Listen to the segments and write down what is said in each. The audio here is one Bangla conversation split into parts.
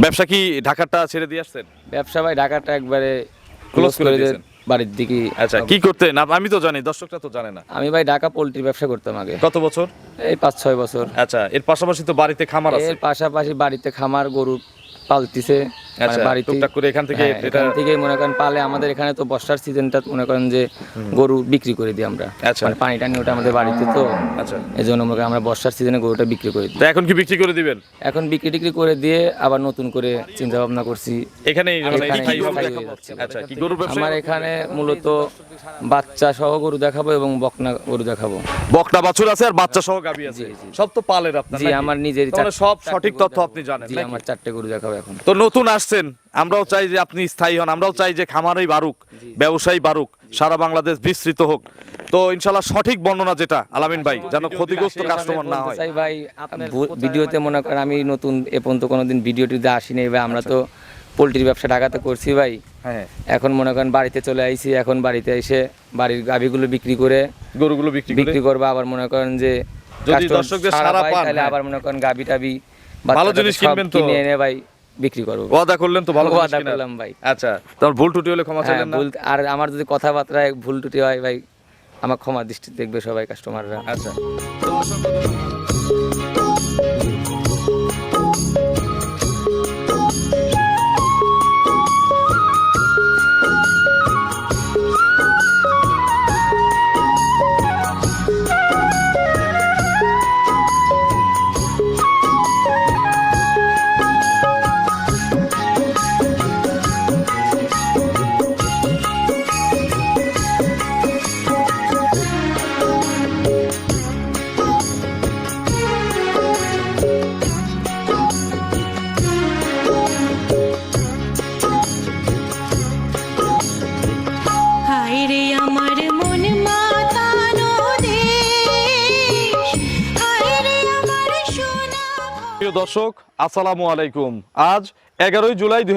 ব্যবসা কি ঢাকাটা ছেড়ে দিয়ে আসছেন? ব্যবসা ভাই ঢাকাটা একবারে ক্লোজ করে দিয়েছেন। বাড়ির দিকে আচ্ছা কি করতে না আমি তো জানি দর্শকরা তো জানে না। আমি ভাই ঢাকা পোল্ট্রি ব্যবসা করতাম আগে। কত বছর? এই পাঁচ ছয় বছর। আচ্ছা এর পাশাপাশি তো বাড়িতে খামার আছে। এর পাশাপাশি বাড়িতে খামার গরু পালতিছে টুকটাক করে এখান থেকে এখান থেকে মনে করেন পালে আমাদের এখানে তো বর্ষার সিজনটা মনে করেন যে গরু বিক্রি করে দিই আমরা। আচ্ছা। পানি টানি ওটা আমাদের বাড়িতে তো। আচ্ছা। এই জন্য মনে আমরা বর্ষার সিজনে গরুটা বিক্রি করে দিই। এখন কি বিক্রি করে দিবেন? এখন বিক্রি টিক্রি করে দিয়ে আবার নতুন করে চিন্তা ভাবনা করছি এখানে স্থায়ী হবে? স্থায়ী যাচ্ছে। কি গরুর ব্যবসা? আমার এখানে মূলত বাচ্চা সহ গরু দেখাবো এবং বকনা গরু দেখাবো। বকটা বাছুর আছে আর বাচ্চা সহ গাবি আছে। সব তো পালের আপনার জি আমার নিজের সব সঠিক তথ্য আপনি জানেন জি আমার চারটে গরু দেখাবো। এখন। তো নতুন আসছেন আমরাও চাই যে আপনি স্থায়ী হন আমরাও চাই যে খামারই বাড়ুক ব্যবসায়ী বাড়ুক সারা বাংলাদেশ বিস্তৃত হোক। তো ইনশাল্লাহ সঠিক বর্ণনা যেটা আলামিন ভাই যেন ক্ষতিগ্রস্ত কাস্টমার না হয়। ভাই ভিডিওতে মনে করেন আমি নতুন এ পর্যন্ত কোনোদিন ভিডিওটিতে আসিনি ভাই আমরা তো পোলট্রির ব্যবসা ঢাকাতে করছি ভাই। হ্যাঁ। এখন মনে করেন বাড়িতে চলে আইছি এখন বাড়িতে এসে বাড়ির গাভিগুলো বিক্রি করে গরুগুলো বিক্রি বিক্রি করব আবার মনে করেন যে যদি দর্শকদের সাড়া পান, তাহলে হ্যাঁ। আবার মনে করেন গাভি টাভি ভালো জিনিস কিনবেন তো? কিনে এনে ভাই বিক্রি করব। ওয়াদা করলেন তো ভালো ওয়াদা করলাম ভাই। আচ্ছা তোমার ভুল টুটি হলে ক্ষমা হ্যাঁ চাইলেন না? ভুল আর আমার যদি কথাবার্তায় ভুল টুটি হয় ভাই আমার ক্ষমা দৃষ্টি দেখবে সবাই কাস্টমাররা আচ্ছা। দর্শক, আসসালামু আলাইকুম। আজ এগারোই জুলাই দুই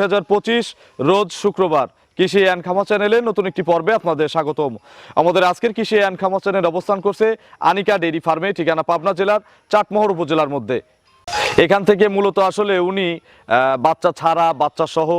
রোজ শুক্রবার। কৃষি অ্যান্ড খামা চ্যানেলে নতুন একটি পর্বে আপনাদের স্বাগতম। আমাদের আজকের কৃষি অ্যান্ড খামা চ্যানেল অবস্থান করছে আনিকা ডেইরি ফার্মে, ঠিকানা পাবনা জেলার চাটমোহর উপজেলার মধ্যে। এখান থেকে মূলত আসলে উনি বাচ্চা ছাড়া বাচ্চা সহ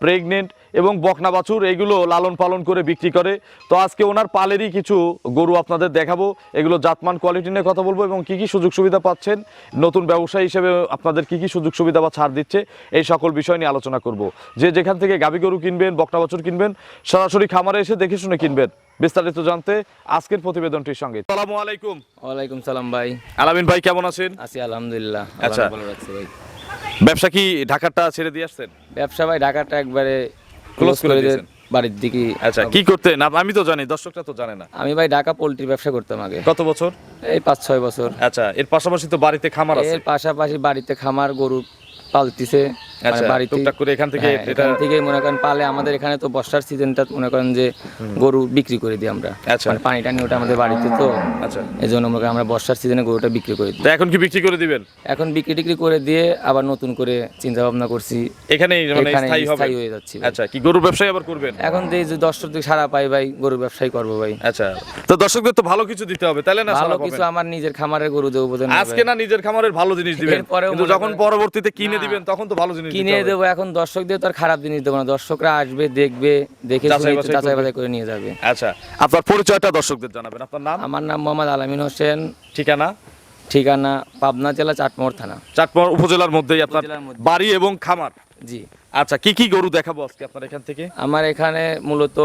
প্রেগনেন্ট এবং বকনা বাছুর এগুলো লালন পালন করে বিক্রি করে। তো আজকে ওনার পালেরই কিছু গরু আপনাদের দেখাবো। এগুলো জাতমান কোয়ালিটি নিয়ে কথা বলব এবং কি কি সুযোগ সুবিধা পাচ্ছেন নতুন ব্যবসায়ী হিসেবে আপনাদের কি কি সুযোগ সুবিধা বা ছাড় দিচ্ছে এই সকল বিষয় নিয়ে আলোচনা করব। যে যেখান থেকে গাভী গরু কিনবেন বকনা বাছুর কিনবেন সরাসরি খামারে এসে দেখে শুনে কিনবেন। বিস্তারিত জানতে আজকের প্রতিবেদনটির সঙ্গে। সালামু আলাইকুম। ওয়ালাইকুম সালাম ভাই। আলামিন ভাই কেমন আছেন? আছি আলহামদুলিল্লাহ। আচ্ছা। ভালো রাখছে ভাই। ব্যবসা কি ঢাকাটা ছেড়ে দিয়ে আসছেন? ব্যবসা ভাই ঢাকাটা একবারে ক্লোজ করে দিয়েছেন। বাড়ির দিকে আচ্ছা কি করতেন? না আমি তো জানি দর্শকরা তো জানে না। আমি ভাই ঢাকা পোলট্রি ব্যবসা করতাম আগে। কত বছর? এই পাঁচ ছয় বছর। আচ্ছা এর পাশাপাশি তো বাড়িতে খামার আছে। এর পাশাপাশি বাড়িতে খামার গরু পালতিছে। মানে আচ্ছা, টুকটাক করে এখান থেকে হ্যাঁ, এখান থেকে মনে করেন পালে আমাদের এখানে তো বর্ষার সিজনটা মনে করেন যে গরু বিক্রি করে দিই আমরা। আচ্ছা। মানে পানি টানি ওটা আমাদের বাড়িতে তো। আচ্ছা। এই জন্য মনে আমরা বর্ষার সিজনে গরুটা বিক্রি করে দিই। এখন কি বিক্রি করে দিবেন? এখন বিক্রি টিক্রি করে দিয়ে আবার নতুন করে চিন্তা ভাবনা করছি। এখানেই মানে স্থায়ী হবে। স্থায়ী হয়ে যাচ্ছি ভাই। আচ্ছা কি গরুর ব্যবসায় আবার করবেন? এখন যে যে দর্শক সারা পাই ভাই গরু ব্যবসায়ী করব ভাই। আচ্ছা তো দর্শকদের তো ভালো কিছু দিতে হবে তাহলে না ভালো কিছু আমার নিজের খামারের গরু দেবো আজকে না নিজের খামারের ভালো জিনিস দিবেন কিন্তু যখন পরবর্তীতে কিনে দিবেন তখন তো ভালো জিনিস কিনে দেবো এখন দর্শকদের তো আর খারাপ জিনিস দেবো না। দর্শকরা আসবে দেখবে দেখে যাচাই বাছাই করে নিয়ে যাবে। আচ্ছা আপনার পরিচয়টা দর্শকদের জানাবেন। আপনার নাম? আমার নাম মোহাম্মদ আলামিন হোসেন। ঠিকানা? ঠিকানা পাবনা জেলা চাটমোহর থানা। চাটমোহর উপজেলার মধ্যেই আপনার। বাড়ি এবং খামার? জি। আচ্ছা কি কি গরু দেখাবো আজকে আপনার এখান থেকে? আমার এখানে মূলত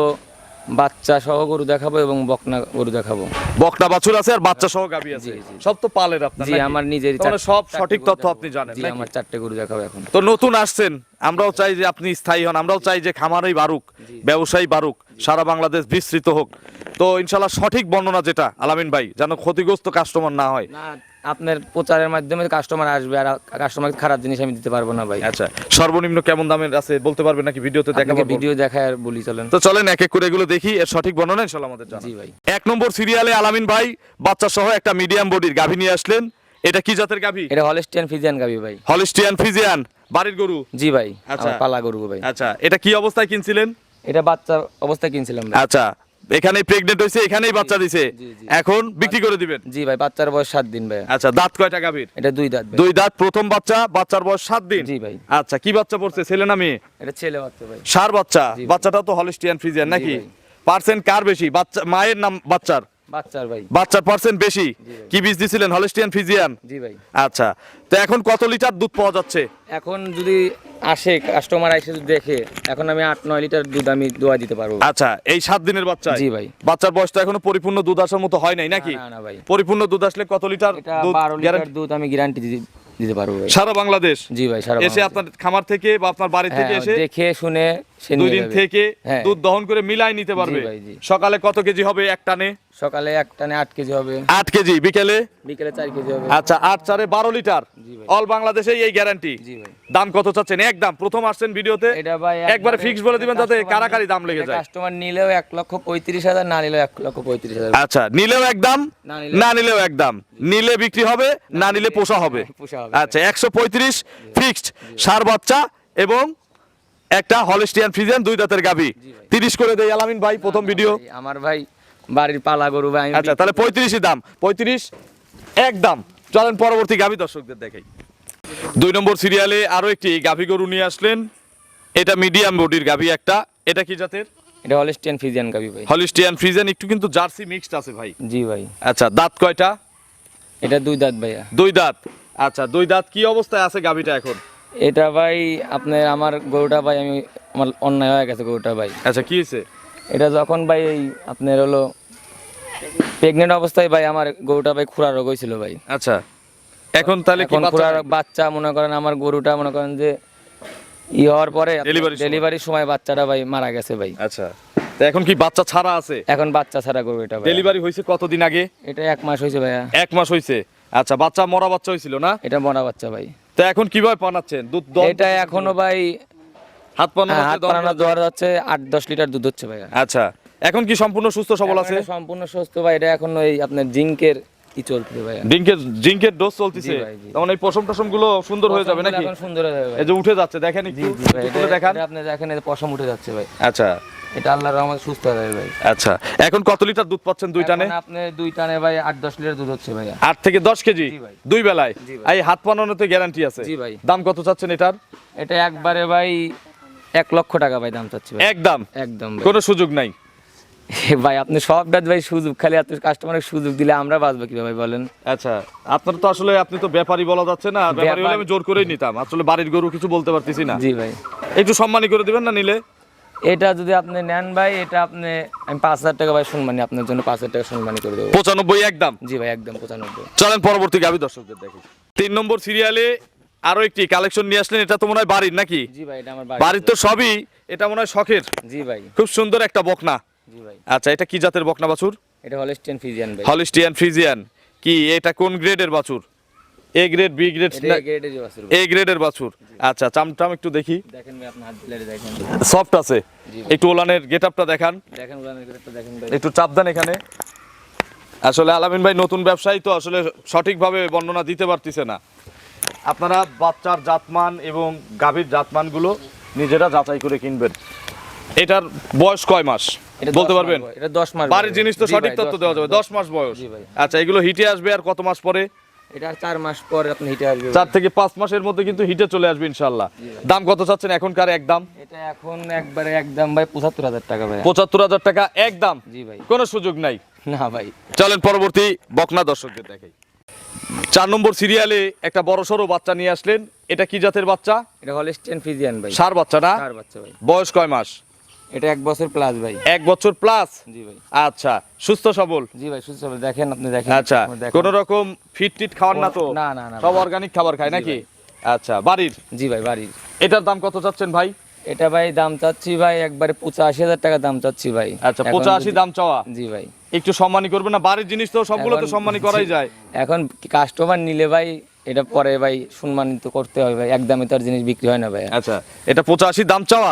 বাচ্চা সহ গরু দেখাবো এবং বকনা গরু দেখাবো। বকনা বাছুর আছে আর বাচ্চা সহ গাবি আছে। সব তো পালের আপনার জি আমার নিজের তার মানে সব সঠিক তথ্য আপনি জানেন জি আমার চারটে গরু দেখাবো এখন। তো নতুন আসছেন আমরাও চাই যে আপনি স্থায়ী হন আমরাও চাই যে খামারই বাড়ুক ব্যবসায়ী বাড়ুক সারা বাংলাদেশ বিস্তৃত হোক। তো ইনশাল্লাহ সঠিক বর্ণনা যেটা আলামিন ভাই যেন ক্ষতিগ্রস্ত কাস্টমার না হয়। আপনার প্রচারের মাধ্যমে কাস্টমার আসবে আর কাস্টমার খারাপ জিনিস আমি দিতে পারব না ভাই। আচ্ছা সর্বনিম্ন কেমন দামের আছে বলতে পারবেন নাকি ভিডিওতে দেখাবো? আপনাকে ভিডিও দেখায় আর বলি চলেন। তো চলেন এক এক করে এগুলো দেখি এর সঠিক বর্ণনা ইনশাল্লাহ আমাদের জানান। জি ভাই। এক নম্বর সিরিয়ালে আলামিন ভাই বাচ্চা সহ একটা মিডিয়াম বডির গাভী নিয়ে আসলেন। এটা কি জাতের গাভী? এটা হলস্টিয়ান ফিজিয়ান গাবি ভাই। হলিস্টিয়ান ফিজিয়ান বাড়ির গরু? জি ভাই আচ্ছা। পালা গরু ভাই। আচ্ছা এটা কি অবস্থায় কিনছিলেন? এটা বাচ্চা অবস্থায় কিনছিলাম আচ্ছা এখানেই প্রেগনেন্ট হয়েছে এখানেই বাচ্চা দিছে। এখন বিক্রি করে দিবেন? জি ভাই বাচ্চার বয়স সাত দিন ভাই। আচ্ছা দাঁত কয়টা গাভীর? এটা দুই দাঁত দুই দাঁত প্রথম বাচ্চা বাচ্চার বয়স সাত দিন? জি ভাই। আচ্ছা কি বাচ্চা পড়ছে ছেলে না মেয়ে? এটা ছেলে বাচ্চা ভাই। সার বাচ্চা। বাচ্চাটা তো হলিস্টিয়ান ফ্রিজিয়ান নাকি? পার্সেন্ট কার বেশি? বাচ্চা মায়ের নাম বাচ্চার? বাচ্চার ভাই। বাচ্চার পার্সেন্ট বেশি? কি বীজ দিছিলেন? হলিস্টিয়ান ফ্রিজিয়ান জি ভাই। আচ্ছা তো এখন কত লিটার দুধ পাওয়া যাচ্ছে? এখন যদি আসে কাস্টমার এসে দেখে এখন আমি আট নয় লিটার দুধ আমি দোয়া দিতে পারব। আচ্ছা এই সাত দিনের বাচ্চা? জি ভাই। বাচ্চার বয়সটা এখনও পরিপূর্ণ দুধ আসার মতো হয় নাই নাকি? না, না ভাই। পরিপূর্ণ দুধ আসলে কত লিটার দুধ বারো লিটার দুধ আমি গ্যারান্টি দিতে পারব সারা বাংলাদেশ? জি ভাই সারা এসে আপনার খামার থেকে বা আপনার বাড়ি থেকে হ্যাঁ, এসে দেখে শুনে দুই নিয়ে দিন থেকে হ্যাঁ। দুধ দহন করে মিলাই নিতে পারবে। সকালে কত কেজি হবে এক টানে? সকালে এক টানে আট কেজি হবে। আট কেজি বিকেলে? বিকেলে চার কেজি হবে। আচ্ছা আট চারে বারো লিটার। অল বাংলাদেশে এই গ্যারান্টি দাম কত চাচ্ছেন? একদম প্রথম আসছেন ভিডিওতে। একবারে ফিক্স বলে দিবেন যাতে কারাকারি দাম লেগে যায়। কাস্টমার নিলেও এক লক্ষ পঁয়ত্রিশ হাজার না নিলেও এক লক্ষ পঁয়ত্রিশ হাজার। আচ্ছা নিলেও একদম না না নিলেও একদম নিলে বিক্রি হবে না নিলে পোষা হবে। আচ্ছা একশো পঁয়ত্রিশ ফিক্সড সার বাচ্চা এবং একটা হলিস্টিয়ান ফ্রিজিয়ান দুই দাঁতের গাবি তিরিশ করে দেয় আলামিন ভাই প্রথম ভিডিও আমার ভাই বাড়ির পালা গরু ভাই আচ্ছা তাহলে পঁয়ত্রিশই দাম। পঁয়ত্রিশ এক দাম। চলেন পরবর্তী গাভী দর্শকদের দেখাই। দুই নম্বর সিরিয়ালে আরও একটি গাভী গরু নিয়ে আসলেন। এটা মিডিয়াম বডির গাভী একটা। এটা কি জাতের? এটা হলিস্টিয়ান ফ্রিজিয়ান গাবি ভাই। হলিস্টিয়ান ফ্রিজিয়ান একটু কিন্তু জার্সি মিক্সড আছে ভাই। জি ভাই। আচ্ছা দাঁত কয়টা? এটা দুই দাঁত ভাইয়া। দুই দাঁত। আচ্ছা দুই দাঁত কি অবস্থায় আছে গাভীটা এখন? এটা ভাই আপনার আমার গরুটা ভাই আমি আমার অন্যায় হয়ে গেছে গরুটা ভাই। আচ্ছা কি হয়েছে? এটা যখন ভাই এই আপনার হলো প্রেগনেন্ট অবস্থায় ভাই আমার গরুটা ভাই খুরা রোগ হয়েছিল ভাই। আচ্ছা এখন তাহলে এখন বাচ্চা- খুরার বাচ্চা মনে করেন আমার গরুটা মনে করেন যে ই হওয়ার পরে ডেলিভারির সময়। বাচ্চাটা ভাই মারা গেছে ভাই। আচ্ছা তো এখন কি বাচ্চা ছাড়া আছে? এখন বাচ্চা ছাড়া গরু এটা ডেলিভারি হয়েছে কতদিন আগে? এটা এক মাস হয়েছে ভাইয়া। এক মাস হয়েছে। আচ্ছা বাচ্চা মরা বাচ্চা হয়েছিল না? এটা মরা বাচ্চা ভাই। তো এখন কীভাবে বানাচ্ছেন দুধ এটা এখনও ভাই হাত পানো হ্যাঁ, হাত যাচ্ছে আট দশ লিটার দুধ হচ্ছে ভাইয়া আচ্ছা এখন কি সম্পূর্ণ সুস্থ সবল আছে? সম্পূর্ণ সুস্থ ভাই এটা এখন ওই আপনার জিঙ্কের কি ভাইয়া জিঙ্কের জিঙ্কের ডোজ চলতেছে? ভাই, তখন এই পশম টসমগুলো সুন্দর হয়ে যাবে নাকি? এখন সুন্দর হয়ে যাবে এই যে উঠে যাচ্ছে দেখেন একটু ভাই দেখান। আপনি দেখেন পশম উঠে যাচ্ছে ভাই। আচ্ছা। এটা আল্লাহর রহমত সুস্থ ভাই। আচ্ছা এখন কত লিটার দুধ পাচ্ছেন দুই টানে? আপনি দুই টানে ভাই লিটার দুধ হচ্ছে আট থেকে দশ কেজি? দুই বেলায়? এই হাত পানানোতে গ্যারান্টি আছে। জি ভাই। দাম কত চাচ্ছেন এটার? এটা একবারে ভাই এক লক্ষ টাকা ভাই দাম চাচ্ছি একদম? একদম কোনো সুযোগ নাই? ভাই আপনি সব ভাই সুযোগ খালি আপনি কাস্টমারের সুযোগ দিলে আমরা বাঁচবো কীভাবে ভাই বলেন? আচ্ছা আপনার তো আসলে আপনি তো ব্যাপারী বলা যাচ্ছে না ব্যাপারী হলে আমি জোর করেই নিতাম। আসলে বাড়ির গরু কিছু বলতে পারতেছি না। জি ভাই। একটু সম্মানী করে দিবেন না নিলে? এটা যদি আপনি নেন ভাই এটা আপনি আমি পাঁচ হাজার টাকা ভাই শুনমানি আপনার জন্য পাঁচ হাজার টাকা সম্মানি করে দেবো। পঁচানব্বই একদম? জি ভাই একদম পঁচানব্বই। চলেন পরবর্তী গাভী দর্শকদের দেখি। তিন নম্বর সিরিয়ালে আরও একটি কালেকশন নিয়ে আসলেন এটা তো মনে হয় বাড়ির নাকি? জি ভাই এটা আমার বাড়ির। তো সবই এটা মনে হয় শখের। জি ভাই। খুব সুন্দর একটা বকনা। জি ভাই। আচ্ছা এটা কি জাতের বকনা বাছুর? এটা হলিস্টিয়ান ফিজিয়ান ভাই। হলিস্টিয়ান ফ্রিজিয়ান কি এটা কোন গ্রেডের বাছুর? A grade B grade A গ্রেডের বাছুর আচ্ছা চামটাম একটু দেখি। দেখেন ভাই আপনার হাত দিলে দেখেন। সফট আছে? একটু ওলানের গেট আপটা দেখান। দেখেন উলানের গ্রেডটা দেখেন ভাই। একটু চাপ দেন এখানে। আসলে আলামিন ভাই নতুন ব্যবসায়ী তো আসলে সঠিকভাবে বর্ণনা দিতে পারতেছে না। আপনারা বাচ্চার জাতমান এবং গাভীর জাতমানগুলো নিজেরা যাচাই করে কিনবেন। এটার বয়স কয় মাস? বলতে পারবেন? এটা 10 মাস বাড়ির জিনিস তো সঠিক তথ্য দেওয়া যাবে। মাস দশ মাস বয়স। আচ্ছা এগুলো হিটে আসবে আর কত মাস পরে? এটা চার মাস পর আপনি হিটে আসবে ভাই। চার থেকে পাঁচ মাসের মধ্যে কিন্তু হিটে চলে আসবে ইনশাল্লাহ দাম কত চাচ্ছেন এখনকার একদম এটা এখন একবারে একদম ভাই পঁচাত্তর হাজার টাকা ভাই পঁচাত্তর হাজার টাকা একদম জি ভাই। কোনো সুযোগ নাই। না ভাই। চলেন পরবর্তী বকনা দর্শকদের দেখাই। চার নম্বর সিরিয়ালে একটা বড় সড়ো বাচ্চা নিয়ে আসলেন। এটা কি জাতের বাচ্চা? এটা হলিস্টিয়ান ফিজিয়ান ভাই। সার বাচ্চা না? চার বাচ্চা ভাই। বয়স কয় মাস? এটা এক বছর প্লাস ভাই। এক বছর প্লাস জি ভাই। আচ্ছা সুস্থ সবল? জি ভাই সুস্থ হবে দেখেন আপনি দেখেন। আচ্ছা কোন রকম ফিট টিট খাওয়ার না তো? না, না, না, সব। অর্গানিক খাবার খায় নাকি? আচ্ছা বাড়ির? জি ভাই বাড়ির। এটার দাম কত চাচ্ছেন ভাই? এটা ভাই দাম চাচ্ছি ভাই একবারে পঁচাশি হাজার টাকা দাম চাচ্ছি ভাই। আচ্ছা পঁচাশি দাম চাওয়া? জি ভাই। একটু সম্মানী করবে না? বাড়ির জিনিস তো সবগুলো তো সম্মানী করাই যায়। এখন কাস্টমার নিলে ভাই এটা পরে ভাই সম্মানিত করতে হয় ভাই। একদমই তার জিনিস বিক্রি হয় না ভাই। আচ্ছা এটা পঁচাশি দাম চাওয়া?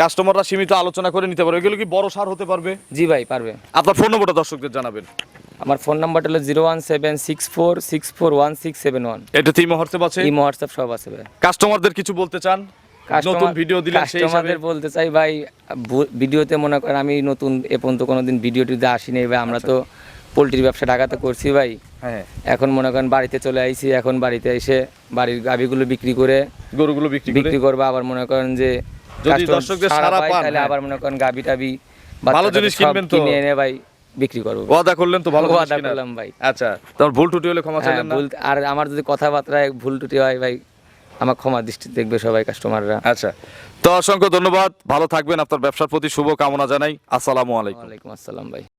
কাস্টমাররা সীমিত আলোচনা করে নিতে পারবে। এগুলো কি বড় সার হতে পারবে? জি ভাই পারবে। আপনার ফোন নম্বরটা দর্শকদের জানাবেন। আমার ফোন নাম্বারটা হলো zero one seven six four six four one six seven one. এটা তিন হোয়াটসঅ্যাপ আছে? ইমো হোয়াটসঅ্যাপ সব আছে ভাই। কাস্টমারদের কিছু বলতে চান? নতুন ভিডিও দিলেন সেই হিসাবে বলতে চাই ভাই ভিডিওতে মনে করেন আমি নতুন এ পর্যন্ত কোনোদিন ভিডিও টিডিওতে আসিনি ভাই। আমরা তো পোলট্রির ব্যবসা ঢাকাতে করছি ভাই। এখন মনে করেন বাড়িতে চলে আইছি এখন বাড়িতে এসে বাড়ির গাভিগুলো বিক্রি করে গরুগুলো বিক্রি করে? বিক্রি করব আবার মনে করেন যে যদি দর্শকদের সাড়া সাড়া পান, তাহলে হ্যাঁ। আবার মনে করেন গাভি টাভি ভালো জিনিস কিনবেন তো? কিনে এনে ভাই বিক্রি করব। ওয়াদা করলেন তো ভালো ওয়াদা করলাম ভাই। আচ্ছা তোর ভুল টুটি হলে ক্ষমা হ্যাঁ চাইলেন না? ভুল আর আমার যদি কথাবার্তায় ভুল টুটি হয় ভাই আমার ক্ষমা দৃষ্টি দেখবে সবাই কাস্টমাররা আচ্ছা তো অসংখ্য ধন্যবাদ। ভালো থাকবেন আপনার ব্যবসার প্রতি শুভ কামনা জানাই। আসসালামু আলাইকুম। ওয়ালাইকুম আসসালাম ভাই।